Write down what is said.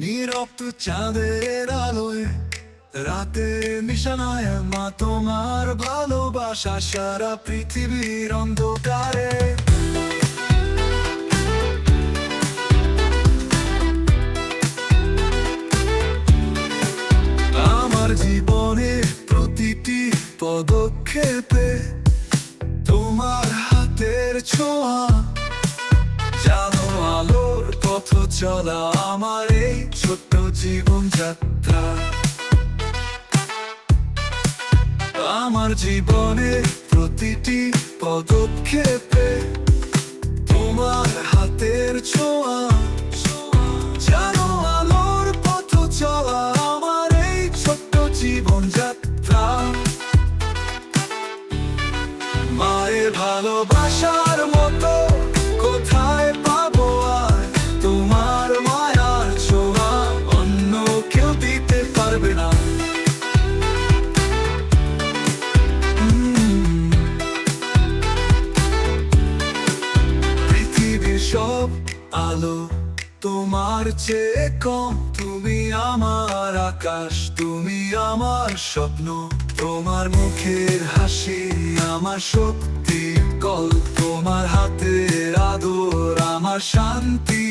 তপ্ত চাঁদের ভালোবাসা সারা পৃথিবীর অন্ধকারে আমার জীবনের প্রতিটি পদক্ষেপে তোমার হাতের ছোঁয়া আলোর পথ চলা আমার এই ছোট্ট জীবন যাত্রা। আমার প্রতিটি পদক্ষেপে তোমার হাতের ছোঁয়া জানো আলোর পথ চলা আমার এই ছোট্ট মায়ের ভালোবাসার আলো তোমার চেয়ে কম। তুমি আমার আকাশ, তুমি আমার স্বপ্ন। তোমার মুখের হাসি, আমার শক্তি কল। তোমার হাতের আদর, আমার শান্তি।